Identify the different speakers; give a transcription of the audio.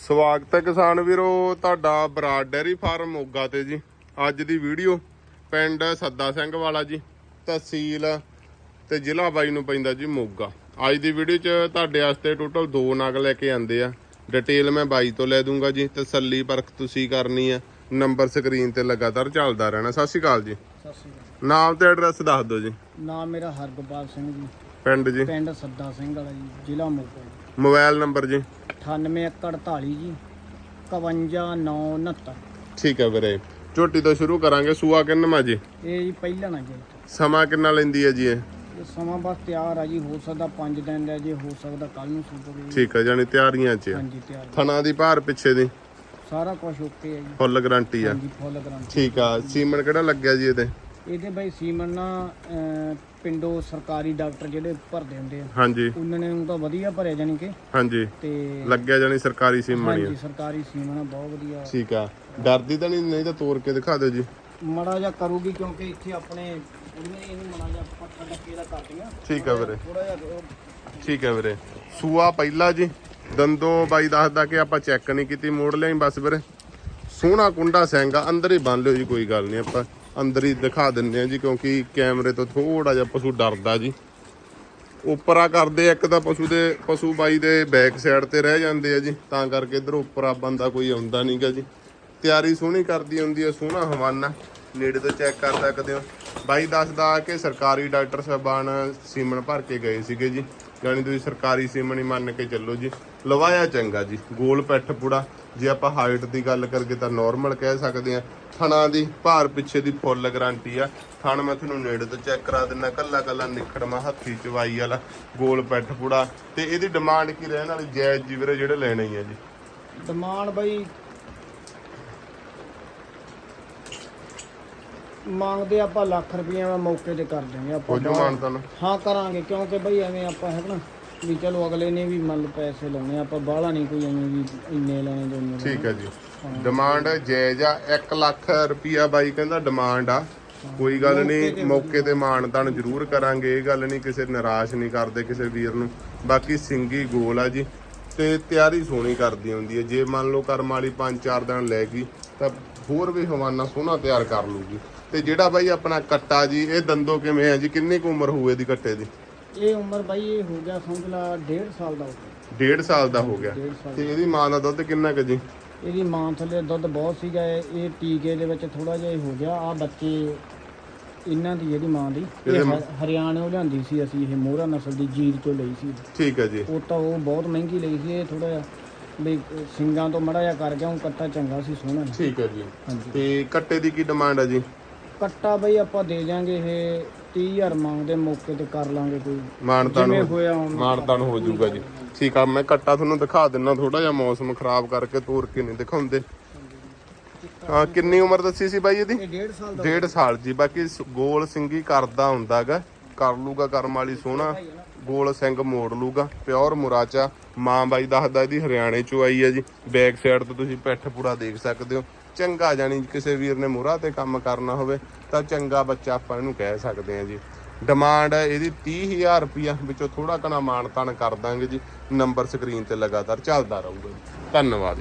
Speaker 1: ਸਵਾਗਤ ਹੈ ਕਿਸਾਨ ਵੀਰੋ ਤੁਹਾਡਾ ਬਰਾੜ ਡੈਰੀ ਫਾਰਮ ਮੋਗਾ ਤੇ ਜੀ। ਅੱਜ ਦੀ ਵੀਡੀਓ ਪਿੰਡ ਸੱਦਾ ਸਿੰਘ ਵਾਲਾ ਜੀ ਤਹਿਸੀਲ ਤੇ ਜ਼ਿਲ੍ਹਾ ਬਾਈ ਨੂੰ ਪੈਂਦਾ ਜੀ ਮੋਗਾ। ਅੱਜ ਦੀ ਵੀਡੀਓ 'ਚ ਤੁਹਾਡੇ ਵਾਸਤੇ ਟੋਟਲ ਦੋ ਨਗ ਲੈ ਕੇ ਆਂਦੇ ਆ। ਡਿਟੇਲ ਮੈਂ ਬਾਈ ਤੋਂ ਲੈ ਦੂੰਗਾ ਜੀ ਤਸੱਲੀ ਪਰਖ ਤੁਸੀਂ ਕਰਨੀ ਆ। ਨੰਬਰ ਸਕਰੀਨ ਤੇ ਲਗਾਤਾਰ ਚੱਲਦਾ ਰਹਿਣਾ। ਸਤਿ ਸ਼੍ਰੀ ਅਕਾਲ ਜੀ।
Speaker 2: ਸਤਿ ਸ਼੍ਰੀ ਅਕਾਲ।
Speaker 1: ਨਾਮ ਤੇ ਐਡਰੈਸ ਦੱਸ ਦਿਓ ਜੀ।
Speaker 2: ਨਾਮ ਮੇਰਾ ਹਰਗੋਪਾਲ ਸਿੰਘ ਜੀ।
Speaker 1: ਪਿੰਡ ਜੀ।
Speaker 2: ਪਿੰਡ ਸੱਦਾ ਸਿੰਘ ਵਾਲਾ ਜੀ ਜ਼ਿਲ੍ਹਾ ਮੋਗਾ ਜੀ।
Speaker 1: ਮੋਬਾਈਲ ਨੰਬਰ ਜੀ।
Speaker 2: 9848 ਜੀ 51969
Speaker 1: ਠੀਕ ਹੈ ਵੀਰੇ। ਝੋਟੀ ਤੋਂ ਸ਼ੁਰੂ ਕਰਾਂਗੇ ਸੂਆ ਕਿੰਨਵਾਂ ਜੀ?
Speaker 2: ਇਹ ਜੀ ਪਹਿਲਾਂ ਨਾ ਜੀ।
Speaker 1: ਸਮਾਂ ਕਿੰਨਾ ਲੈਂਦੀ ਹੈ ਜੀ ਇਹ?
Speaker 2: ਇਹ ਸਮਾਂ ਬਸ ਤਿਆਰ ਆ ਜੀ ਹੋ ਸਕਦਾ 5 ਦਿਨ ਲੈ ਜੇ ਹੋ ਸਕਦਾ ਕੱਲ ਨੂੰ ਸੁਪਰ ਜੀ।
Speaker 1: ਠੀਕ ਹੈ ਜਾਨੀ ਤਿਆਰੀਆਂ 'ਚ ਆ।
Speaker 2: ਹਾਂਜੀ ਤਿਆਰ।
Speaker 1: ਥਣਾ ਦੀ ਭਾਰ ਪਿੱਛੇ ਦੀ?
Speaker 2: ਸਾਰਾ ਕੁਝ ਓਕੇ ਹੈ ਜੀ।
Speaker 1: ਫੁੱਲ ਗਾਰੰਟੀ ਆ।
Speaker 2: ਹਾਂਜੀ ਫੁੱਲ ਗਰੰਟੀ
Speaker 1: ਠੀਕ ਆ ਸੀਮਨ ਕਿਹੜਾ ਲੱਗਿਆ ਜੀ ਇਹਦੇ?
Speaker 2: ਇਹਦੇ ਬਈ ਸੀਮਨ ਨਾ ਅਹ, ਪਿੰਡੋਂ ਸਰਕਾਰੀ ਡਾਕਟਰ ਜਿਹੜੇ ਭਰਦੇ ਹੁੰਦੇ ਆ
Speaker 1: ਹਾਂਜੀ।
Speaker 2: ਉਹਨਾਂ ਨੇ ਉਹ ਤਾਂ ਵਧੀਆ ਭਰਿਆ ਜਾਨੀ ਕਿ।
Speaker 1: ਹਾਂਜੀ।
Speaker 2: ਤੇ
Speaker 1: ਲੱਗਿਆ ਜਾਨੀ ਸਰਕਾਰੀ ਸੀਮਨ ਹੀ ਆ।
Speaker 2: ਹਾਂਜੀ ਸਰਕਾਰੀ ਸੀਮਨ ਆ ਬਹੁਤ ਵਧੀਆ।
Speaker 1: ਠੀਕ ਆ। ਡਰਦੀ ਤਾਂ ਨਹੀਂ ਨਹੀਂ ਤਾਂ ਤੋੜ ਕੇ ਦਿਖਾ ਦਿਓ ਜੀ।
Speaker 2: ਮੜਾ ਜਾ ਕਰੂਗੀ ਕਿਉਂਕਿ ਇੱਥੇ ਆਪਣੇ ਇਹਨੂੰ ਮੜਾ ਜਾ ਪੱਥਰ ਲੱਗੇ ਦਾ ਕਰਦੀਆਂ
Speaker 1: ਠੀਕ ਆ ਵੀਰੇ।
Speaker 2: ਥੋੜਾ ਜਿਹਾ ਉਹ-
Speaker 1: ਠੀਕ ਹੈ ਵੀਰੇ। ਸੂਆ ਪਹਿਲਾ ਜੀ। ਦੰਦੋਂ ਬਾਈ ਦੱਸਦਾ ਕਿ ਆਪਾਂ ਚੈੱਕ ਨਹੀਂ ਕੀਤੀ ਮੋੜ ਲਿਆ ਬਸ ਵੀਰੇ। ਸੋਹਣਾ ਕੁੰਡਾ ਆ ਅੰਦਰ ਹੀ ਬੰਨ ਲਿਓ ਜੀ ਕੋਈ ਗੱਲ ਨਹੀਂ ਆਪਾਂ। ਅੰਦਰ ਹੀ ਦਿਖਾ ਦਿੰਨੇ ਆ ਜੀ, ਕਿਉਂਕਿ ਕੈਮਰੇ ਤੋਂ ਥੋੜਾ ਜਿਹਾ ਪਸ਼ੂ ਡਰਦਾ ਜੀ। ਉਪਰਾ ਕਰਦੇ ਇੱਕ ਤਾਂ ਪਸ਼ੂ ਦੇ, ਪਸ਼ੂ ਬਾਈ ਦੇ ਬੈਕ ਸਾਈਡ ਤੇ ਰਹਿ ਜਾਂਦੇ ਆ ਜੀ, ਤਾਂ ਕਰਕੇ ਇਧਰ ਉਪਰਾ ਬੰਦਾ ਕੋਈ ਆਉਂਦਾ ਨਹੀਂਗਾ ਜੀ। ਤਿਆਰੀ ਸੋਹਣੀ ਕਰਦੀ ਹੁੰਦੀ ਹੈ ਸੋਹਣਾ ਹਵਾਨਾ। ਨੇੜੇ ਤੋਂ ਚੈੱਕ ਕਰ ਸਕਦੇ ਹੋ। ਬਾਈ ਦੱਸਦਾ ਕਿ ਸਰਕਾਰੀ ਡਾਕਟਰ ਸਾਹਿਬਾਨ ਸੀਮਨ ਭਰ ਕੇ ਗਏ ਸੀਗੇ ਜੀ। ਯਾਨੀ ਤੁਸੀਂ ਸਰਕਾਰੀ ਸੀਮਨ ਹੀ ਮੰਨ ਕੇ ਚੱਲੋ ਜੀ। ਲਵਾਇਆ ਚੰਗਾ ਜੀ, ਗੋਲ ਪੈਠ ਪੂੜਾ ਜੇ ਆਪਾਂ ਹਾਈਟ ਦੀ ਗੱਲ ਕਰਕੇ ਤਾਂ ਨਾਰਮਲ ਕਹਿ ਸਕਦੇ ਆ ਥਣਾ ਦੀ ਭਾਰ ਪਿੱਛੇ ਦੀ ਫੁੱਲ ਗਾਰੰਟੀ ਆ। ਥਣ ਮੈਂ ਤੁਹਾਨੂੰ ਨੇੜੇ ਤੋਂ ਚੈੱਕ ਕਰਾ ਦਿੰਨਾ ਕੱਲਾ ਕੱਲਾ ਨਿਖੜਮਾ ਹੱਥੀ ਚਵਾਈ ਵਾਲਾ ਗੋਲ ਪੈਠ ਪੂੜਾ ਤੇ ਇਹਦੀ ਡਿਮਾਂਡ ਕੀ ਰਹਿਣ ਵਾਲੀ? ਜਾਇਜ਼ ਜੀ ਵੀਰੇ ਜਿਹੜੇ ਲੈਣੇ ਹੀ ਆ ਜੀ।
Speaker 2: ਡਿਮਾਂਡ ਬਾਈ ਮੰਗਦੇ ਆਪਾਂ ਲੱਖ ਰੁਪਈਆ ਮੈਂ ਮੌਕੇ ਤੇ ਕਰ ਦਿਆਂਗੇ ਆਪਾਂ
Speaker 1: ਹੋ ਜੂ ਮਾਨਤਨ।
Speaker 2: ਹਾਂ ਕਰਾਂਗੇ ਕਿਉਂਕਿ ਬਈ ਐਵੇਂ ਆਪਾਂ ਹੈ ਨਾ ਵੀ ਚਲੋ ਅਗਲੇ ਨੇ ਵੀ ਮੰਨ ਲਓ ਪੈਸੇ ਲਾਉਣੇ ਆਪਾਂ ਬਾਹਲਾ ਨਹੀਂ ਕੋਈ ਐਵੇਂ ਵੀ ਇੰਨੇ ਲੈਣੇ ਦੋਨੇ
Speaker 1: ਠੀਕ ਹੈ ਜੀ। ਡਿਮਾਂਡ ਜਾਇਜ਼ ਆ 1 ਲੱਖ ਰੁਪਿਆ ਬਾਈ ਕਹਿੰਦਾ ਡਿਮਾਂਡ ਆ। ਕੋਈ ਗੱਲ ਨਹੀਂ ਮੌਕੇ ਤੇ ਮਾਨਤਾਨ ਜ਼ਰੂਰ ਕਰਾਂਗੇ ਇਹ ਗੱਲ ਨਹੀਂ ਕਿਸੇ ਨਿਰਾਸ਼ ਨਹੀਂ ਕਰਦੇ ਕਿਸੇ ਵੀਰ ਨੂੰ। ਬਾਕੀ ਸਿੰਗੀ ਗੋਲ ਆ ਜੀ ਤੇ ਤਿਆਰੀ ਸੋਹਣੀ ਕਰਦੀ ਹੁੰਦੀ ਹੈ ਜੇ ਮੰਨ ਲਓ ਕਰਮ ਵਾਲੀ 5-4 ਦਿਨ ਲੈ ਗਈ ਤਾਂ ਹੋਰ ਵੀ ਹਵਾਨਾ ਸੋਹਣਾ ਤਿਆਰ ਕਰ ਲੂਗੀ ਤੇ ਜਿਹੜਾ ਬਾਈ ਆਪਣਾ ਕੱਟਾ ਜੀ ਇਹ ਦੰਦੋ ਕਿਵੇਂ ਆ ਜੀ? ਕਿੰਨੀ ਕੁ ਉਮਰ ਹੋਊ ਇਹਦੀ ਕੱਟੇ ਦੀ?
Speaker 2: ਇਹ ਉਮਰ ਬਾਈ ਇਹ ਹੋ ਗਿਆ ਸਮਝ ਲਾ 1.5 ਸਾਲ ਦਾ ਹੋ ਗਿਆ।
Speaker 1: 1.5 ਸਾਲ ਦਾ ਹੋ ਗਿਆ।
Speaker 2: 1.5 ਸਾਲ
Speaker 1: ਤੇ ਇਹਦੀ ਮਾਂ ਦਾ ਦੁੱਧ ਕਿੰਨਾ ਕੁ ਜੀ?
Speaker 2: ਇਹਦੀ ਮਾਂ ਥੱਲੇ ਦੁੱਧ ਬਹੁਤ ਸੀਗਾ ਇਹ ਇਹ ਟੀਕੇ ਦੇ ਵਿੱਚ ਥੋੜਾ ਜਿਹਾ ਹੀ ਹੋ ਗਿਆ। ਆ ਬੱਚੇ ਇਹਨਾਂ ਦੀ ਇਹਦੀ ਮਾਂ ਦੀ। ਇਹ
Speaker 1: ਇਹਦੇ
Speaker 2: ਹ- ਹਰਿਆਣਿਓਂ ਲਿਆਂਦੀ ਸੀ ਅਸੀਂ ਇਹ ਮੋਹਰਾ ਨਸਲ ਦੀ ਜੀਰ ਚੋਂ ਲਈ ਸੀ।
Speaker 1: ਠੀਕ ਹੈ ਜੀ।
Speaker 2: ਉਹ ਤਾਂ ਉਹ ਬਹੁਤ ਮਹਿੰਗੀ ਲਈ ਸੀ ਇਹ ਥੋੜਾ ਜਿਹਾ ਵੀ ਸਿੰਗਾਂ ਤੋਂ ਮੜਾ ਜਿਹਾ ਕਰ ਗਿਆ ਉਹ ਕੱਟਾ ਚੰਗਾ ਸੀ ਸੋਹਣਾ ਸੀ।
Speaker 1: ਠੀਕ ਹੈ ਜੀ।
Speaker 2: ਹਾਂਜੀ।
Speaker 1: ਤੇ ਕੱਟੇ ਦੀ ਕੀ ਡਿਮਾਂਡ ਹੈ ਜੀ?
Speaker 2: ਕੱਟਾ ਬਈ ਆਪਾਂ ਦੇ ਜਾਾਂਗੇ ਇਹ 30000 ਮੰਗਦੇ ਮੌਕੇ ਤੇ ਕਰ ਲਾਂਗੇ ਕੋਈ।
Speaker 1: ਮਾਨਤਾਨ
Speaker 2: ਜਿਵੇਂ ਹੋਇਆ
Speaker 1: ਮਾਨਤਾਨ ਹੋ ਜਾਊਗਾ ਜੀ। ਠੀਕ ਆ ਮੈਂ ਕੱਟਾ ਤੁਹਾਨੂੰ ਦਿਖਾ ਦਿੰਨਾ ਥੋੜਾ ਜਿਹਾ ਮੌਸਮ ਖਰਾਬ ਕਰਕੇ ਤੋਰ ਕੇ ਨਹੀਂ ਦਿਖਾਉਂਦੇ। ਹਾਂ ਕਿੰਨੀ ਉਮਰ ਦੱਸੀ ਸੀ ਬਾਈ ਇਹਦੀ?
Speaker 2: ਇਹ 1.5 ਸਾਲ ਦਾ।
Speaker 1: ਡੇਢ ਸਾਲ ਜੀ ਬਾਕੀ ਸ- ਗੋਲ ਸਿੰਗੀ ਕਰਦਾ ਹੁੰਦਾਗਾ। ਕਰ ਲੂਗਾ ਕਰਮ ਵਾਲੀ ਸੋਹਣਾ ਗੋਲ ਸਿੰਘ ਮੋੜ ਲੂਗਾ, ਪਿਓਰ ਮੁਰਾਚਾ, ਮਾਂ ਬਾਈ ਦੱਸਦਾ ਇਹਦੀ ਹਰਿਆਣੇ ਚੋਂ ਆਈ ਹੈ ਜੀ। ਬੈਕ ਸਾਈਡ ਤੋਂ ਤੁਸੀਂ ਪਿੱਠ ਪੂਰਾ ਦੇਖ ਸਕਦੇ ਹੋ। ਚੰਗਾ ਜਾਨੀ ਕਿਸੇ ਵੀਰ ਨੇ ਮੁਰਾ ਤੇ ਕੰਮ ਕਰਨਾ ਹੋਵੇ, ਤਾਂ ਚੰਗਾ ਬੱਚਾ ਆਪਾਂ ਇਹਨੂੰ ਕਹਿ ਸਕਦੇ ਹਾਂ ਜੀ। ਡਿਮਾਂਡ ਹੈ ਇਹਦੀ 30000 ਰੁਪਿਆ ਵਿੱਚੋਂ ਥੋੜਾ ਕਣਾ ਮਾਣ ਤਾਣ ਕਰ ਦਾਂਗੇ ਜੀ। ਨੰਬਰ ਸਕਰੀਨ ਤੇ ਲਗਾਤਾਰ ਚੱਲਦਾ ਰਹੂਗਾ ਜੀ। ਧੰਨਵਾਦ